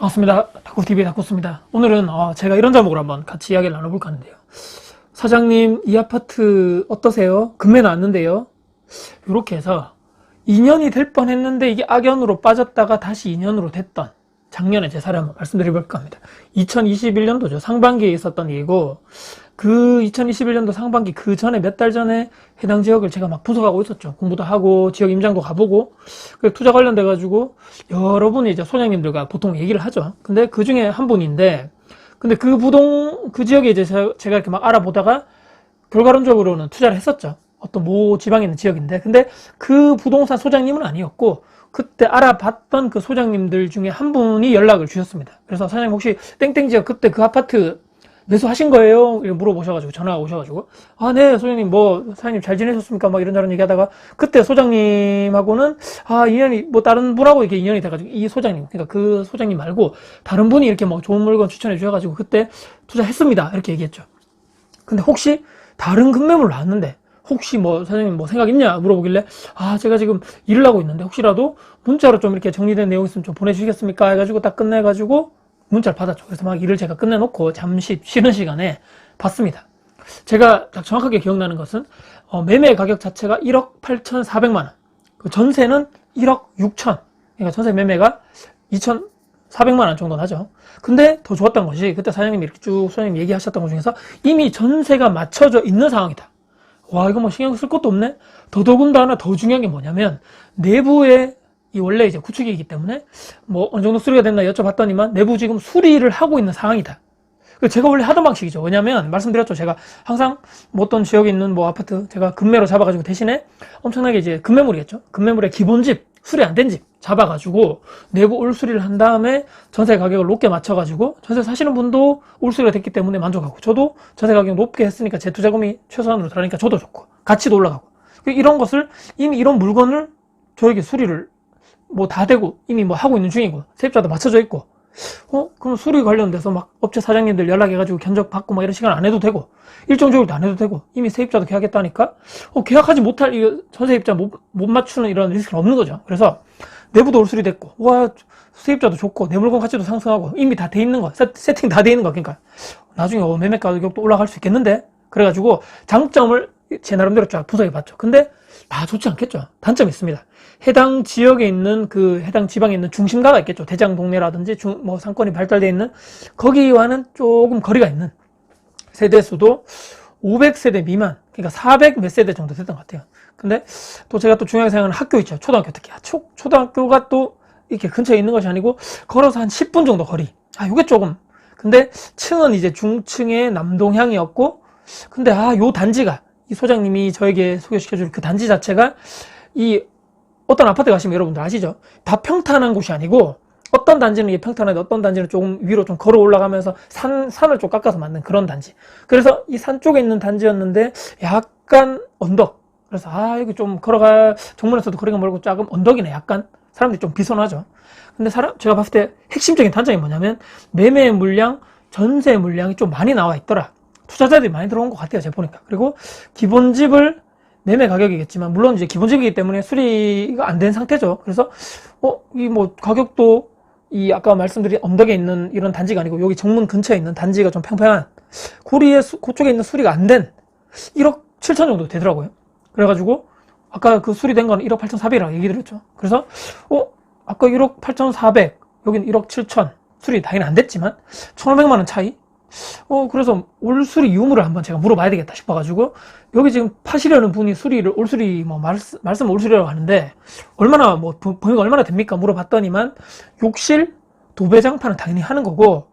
반갑습니다. 다쿠TV의 다쿠스입니다. 오늘은 어, 제가 이런 제목으로 한번 같이 이야기를 나눠볼까 하는데요. 사장님, 이 아파트 어떠세요? 금매 나왔는데요. 이렇게 해서 2년이 될 뻔했는데 이게 악연으로 빠졌다가 다시 2년으로 됐던 작년에 제 사례 한번 말씀드려볼까 합니다. 2021년도죠. 상반기에 있었던 일이고 그 2021년도 상반기 그 전에 몇 달 전에 해당 지역을 제가 막 분석하고 있었죠. 공부도 하고 지역 임장도 가보고 그 투자 관련돼 가지고 여러분이 이제 소장님들과 보통 얘기를 하죠. 근데 그 중에 한 분인데 근데 그 부동 그 지역에 이제 제- 제가 이렇게 막 알아보다가 결과론적으로는 투자를 했었죠. 어떤 모 지방에 있는 지역인데 근데 그 부동산 소장님은 아니었고 그때 알아봤던 그 소장님들 중에 한 분이 연락을 주셨습니다. 그래서 사장님 혹시 땡땡 지역 그때 그 아파트 매수하신 거예요? 이렇게 물어보셔가지고 전화가 오셔가지고 아 네 소장님 뭐 사장님 잘 지내셨습니까? 막 이런저런 얘기하다가 그때 소장님하고는 아 인연이 뭐 다른 분하고 이렇게 인연이 돼가지고 이 소장님 그러니까 그 소장님 말고 다른 분이 이렇게 뭐 좋은 물건 추천해 주셔가지고 그때 투자했습니다 이렇게 얘기했죠. 근데 혹시 다른 급매물 나왔는데 혹시 뭐 사장님 뭐 생각 있냐 물어보길래 아 제가 지금 일을 하고 있는데 혹시라도 문자로 좀 이렇게 정리된 내용 있으면 좀 보내주시겠습니까? 해가지고 딱 끝내가지고 문자를 받았죠. 그래서 막 일을 제가 끝내놓고 잠시 쉬는 시간에 봤습니다. 제가 딱 정확하게 기억나는 것은 어, 매매 가격 자체가 1억 8,400만 원. 그 전세는 1억 6천. 그러니까 전세 매매가 2,400만 원 정도 나죠. 근데 더 좋았던 것이 그때 사장님이 이렇게 쭉 소장님 얘기하셨던 것 중에서 이미 전세가 맞춰져 있는 상황이다 와 이거 뭐 신경 쓸 것도 없네? 더더군다나 더 중요한 게 뭐냐면 내부에 이 원래 이제 구축이기 때문에 뭐 어느 정도 수리가 됐나 여쭤봤더니만 내부 지금 수리를 하고 있는 상황이다. 그 제가 원래 하던 방식이죠. 왜냐면 말씀드렸죠. 제가 항상 뭐 어떤 지역에 있는 뭐 아파트 제가 금매로 잡아가지고 대신에 엄청나게 이제 금매물이겠죠? 금매물의 기본집 수리 안 된 집 잡아가지고 내부 올수리를 한 다음에 전세 가격을 높게 맞춰가지고 전세 사시는 분도 올수리가 됐기 때문에 만족하고 저도 전세 가격 높게 했으니까 제 투자금이 최소한으로 들어가니까 저도 좋고 가치도 올라가고. 이런 것을 이미 이런 물건을 저에게 수리를 뭐 다 되고 이미 뭐 하고 있는 중이고 세입자도 맞춰져 있고 어? 그럼 수리 관련돼서 막 업체 사장님들 연락해가지고 견적 받고 막 이런 시간 안 해도 되고 일정 조율도 안 해도 되고 이미 세입자도 계약했다니까? 어 계약하지 못할 이 전세입자 못, 못 맞추는 이런 리스크는 없는 거죠. 그래서 내부도 올수리 됐고 와 세입자도 좋고 내 물건 가치도 상승하고 이미 다 돼 있는 거 세, 세팅 다 돼 있는 거. 그러니까 나중에 어, 매매 가격도 올라갈 수 있겠는데? 그래가지고 장점을 제 나름대로 쫙 분석해 봤죠 근데 다 좋지 않겠죠 단점이 있습니다 해당 지역에 있는 그 해당 지방에 있는 중심가가 있겠죠 대장 동네라든지 중, 뭐 상권이 발달되어 있는 거기와는 조금 거리가 있는 세대 수도 500세대 미만, 그러니까 400 몇 세대 정도 됐던 것 같아요. 근데 또 제가 또 중요하게 생각하는 학교 있죠. 초등학교 특히. 아, 초, 초등학교가 또 이렇게 근처에 있는 것이 아니고 걸어서 한 10분 정도 거리. 아, 이게 조금. 근데 층은 이제 중층의 남동향이었고, 근데 아, 요 단지가, 이 소장님이 저에게 소개시켜줄 그 단지 자체가 이 어떤 아파트 가시면 여러분들 아시죠? 다 평탄한 곳이 아니고, 어떤 단지는 평탄한데 어떤 단지는 조금 위로 좀 걸어 올라가면서 산, 산을 좀 깎아서 만든 그런 단지. 그래서 이 산 쪽에 있는 단지였는데 약간 언덕. 그래서 아, 여기 좀 걸어가, 정문에서도 거리가 멀고 조금 언덕이네. 약간 사람들이 좀 비선하죠. 근데 사람, 제가 봤을 때 핵심적인 단점이 뭐냐면 매매 물량, 전세 물량이 좀 많이 나와 있더라. 투자자들이 많이 들어온 것 같아요. 제가 보니까. 그리고 기본 집을 매매 가격이겠지만 물론 이제 기본집이기 때문에 수리가 안 된 상태죠. 그래서 어 이 뭐 가격도 이 아까 말씀드린 언덕에 있는 이런 단지가 아니고 여기 정문 근처에 있는 단지가 좀 평평한 고리에 수, 그쪽에 있는 수리가 안 된 1억 7천 정도 되더라고요. 그래가지고 아까 그 수리된 거는 1억 8천 4백이라고 얘기 드렸죠. 그래서 어 아까 1억 8천 4백 여긴 1억 7천 수리 당연히 안 됐지만 1,500만 원 차이 어, 그래서 올수리 유무를 한번 제가 물어봐야 되겠다 싶어가지고, 여기 지금 파시려는 분이 수리를, 올수리, 뭐, 말씀, 말씀 올수리라고 하는데, 얼마나, 뭐, 부- 범위가 얼마나 됩니까? 물어봤더니만, 욕실, 도배장판은 당연히 하는 거고,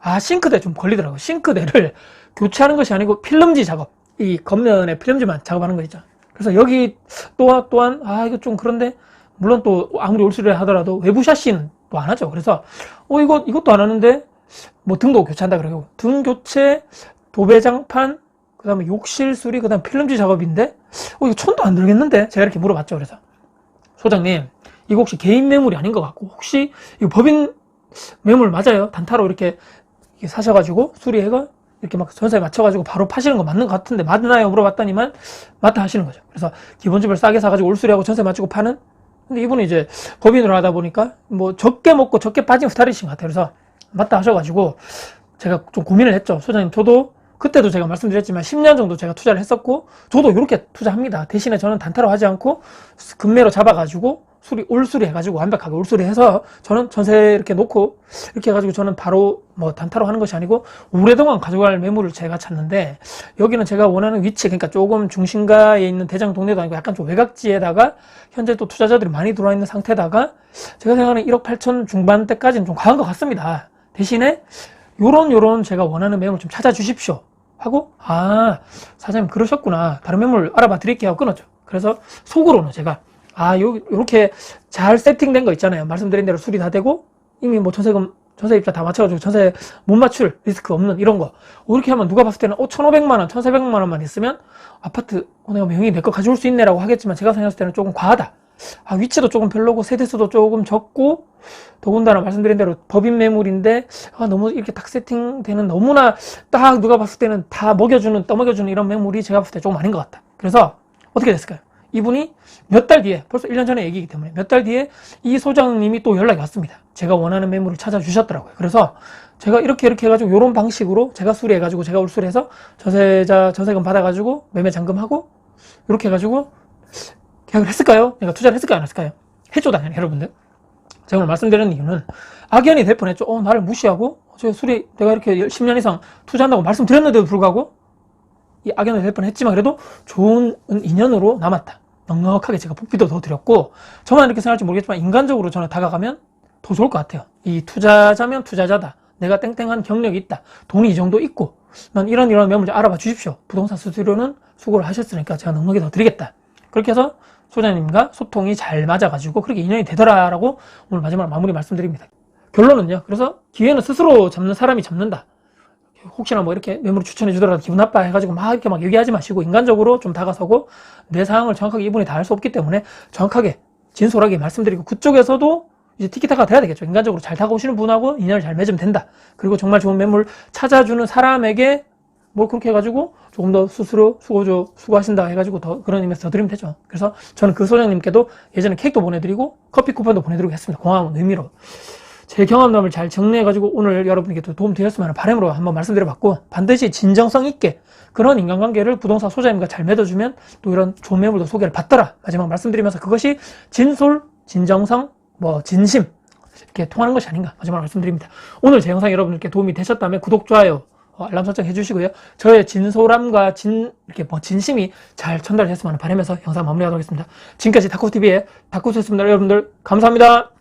아, 싱크대 좀 걸리더라고요. 싱크대를 교체하는 것이 아니고, 필름지 작업. 이 겉면에 필름지만 작업하는 거 있죠. 그래서 여기 또한, 또한, 아, 이거 좀 그런데, 물론 또, 아무리 올수리를 하더라도, 외부 샤시는 또 안 하죠. 그래서, 어, 이거, 이것도 안 하는데, 뭐 등도 교체한다 그러고 등 교체, 도배장판, 그 다음에 욕실 수리, 그 다음 필름지 작업인데 어 이거 천도 안 들겠는데 제가 이렇게 물어봤죠. 그래서 소장님 이거 혹시 개인 매물이 아닌 것 같고 혹시 이거 법인 매물 맞아요? 단타로 이렇게, 사셔가지고 수리해가 이렇게 막 전세에 맞춰가지고 바로 파시는 거 맞는 것 같은데 맞나요? 물어봤더니만 맞다 하시는 거죠. 그래서 기본집을 싸게 사가지고 올수리하고 전세 맞추고 파는 근데 이분이 이제 법인으로 하다 보니까 뭐 적게 먹고 적게 빠진 스타일이신 것 같아요. 그래서 맞다 하셔가지고 제가 좀 고민을 했죠. 소장님, 저도 그때도 제가 말씀드렸지만 10년 정도 제가 투자를 했었고 저도 이렇게 투자합니다. 대신에 저는 단타로 하지 않고 금매로 잡아가지고 수리 올수리 해가지고 완벽하게 올수리 해서 저는 전세 이렇게 놓고 이렇게 해가지고 저는 바로 뭐 단타로 하는 것이 아니고 오랫동안 가져갈 매물을 제가 찾는데 여기는 제가 원하는 위치 그러니까 조금 중심가에 있는 대장 동네도 아니고 약간 좀 외곽지에다가 현재 또 투자자들이 많이 들어와 있는 상태다가 제가 생각하는 1억 8천 중반대까지는 좀 과한 것 같습니다. 대신에 요런 요런 제가 원하는 매물 좀 찾아주십시오. 하고 아 사장님 그러셨구나 다른 매물 알아봐 드릴게요 하고 끊었죠. 그래서 속으로는 제가 아 요, 요렇게 잘 세팅된 거 있잖아요. 말씀드린 대로 수리 다 되고 이미 뭐 전세금 전세 입자 다 맞춰가지고 전세 못 맞출 리스크 없는 이런 거 이렇게 하면 누가 봤을 때는 어 1,500만 원, 1,400만 원만 있으면 아파트 어, 내가 명의 내 거 가져올 수 있네 라고 하겠지만 제가 생각했을 때는 조금 과하다. 아, 위치도 조금 별로고 세대수도 조금 적고 더군다나 말씀드린 대로 법인 매물인데 아, 너무 이렇게 딱 세팅되는 너무나 딱 누가 봤을 때는 다 먹여주는 떠먹여주는 이런 매물이 제가 봤을 때 조금 아닌 것 같다. 그래서 어떻게 됐을까요? 이분이 몇 달 뒤에 벌써 1년 전에 얘기이기 때문에 몇 달 뒤에 이 소장님이 또 연락이 왔습니다. 제가 원하는 매물을 찾아주셨더라고요. 그래서 제가 이렇게 이렇게 해가지고 이런 방식으로 제가 수리해가지고 제가 울수리해서 전세자 전세금 받아가지고 매매 잔금하고 이렇게 해가지고 계약을 했을까요? 내가 투자를 했을까요? 안 했을까요? 했죠, 당연히, 여러분들. 제가 오늘 말씀드리는 이유는 악연이 될 뻔했죠. 어, 나를 무시하고, 저 수리, 내가 이렇게 10년 이상 투자한다고 말씀드렸는데도 불구하고, 이 악연이 될 뻔했지만 그래도 좋은 인연으로 남았다. 넉넉하게 제가 복비도 더 드렸고, 저만 이렇게 생각할지 모르겠지만, 인간적으로 저는 다가가면 더 좋을 것 같아요. 이 투자자면 투자자다. 내가 땡땡한 경력이 있다. 돈이 이 정도 있고, 난 이런 이런 매물 좀 알아봐 주십시오. 부동산 수수료는 수고를 하셨으니까 제가 넉넉히 더 드리겠다. 그렇게 해서 소장님과 소통이 잘 맞아가지고 그렇게 인연이 되더라라고 오늘 마지막 마무리 말씀드립니다. 결론은요. 그래서 기회는 스스로 잡는 사람이 잡는다. 혹시나 뭐 이렇게 매물을 추천해 주더라도 기분 나빠 해가지고 막 이렇게 막 얘기하지 마시고 인간적으로 좀 다가서고 내 상황을 정확하게 이분이 다 알 수 없기 때문에 정확하게 진솔하게 말씀드리고 그쪽에서도 이제 티키타가 돼야 되겠죠. 인간적으로 잘 다가오시는 분하고 인연을 잘 맺으면 된다. 그리고 정말 좋은 매물 찾아주는 사람에게 뭘 그렇게 해가지고 조금 더 수수료 수고조 수고하신다 해가지고 더 그런 의미에서 더 드리면 되죠. 그래서 저는 그 소장님께도 예전에 케이크도 보내드리고 커피 쿠폰도 보내드리고 했습니다. 고마운 의미로. 제 경험담을 잘 정리해가지고 오늘 여러분에게 도 도움 드렸으면 하는 바람으로 한번 말씀드려봤고 반드시 진정성 있게 그런 인간관계를 부동산 소장님과 잘 맺어주면 또 이런 좋은 매물도 소개를 받더라 마지막 말씀드리면서 그것이 진솔, 진정성, 뭐 진심 이렇게 통하는 것이 아닌가 마지막 말씀드립니다. 오늘 제 영상 여러분들께 도움이 되셨다면 구독, 좋아요, 어, 알람 설정 해주시고요. 저의 진솔함과 진, 이렇게 뭐 진심이 잘 전달됐으면 바람에서 영상 마무리하도록 하겠습니다. 지금까지 다코TV의 다코스였습니다. 여러분들, 감사합니다.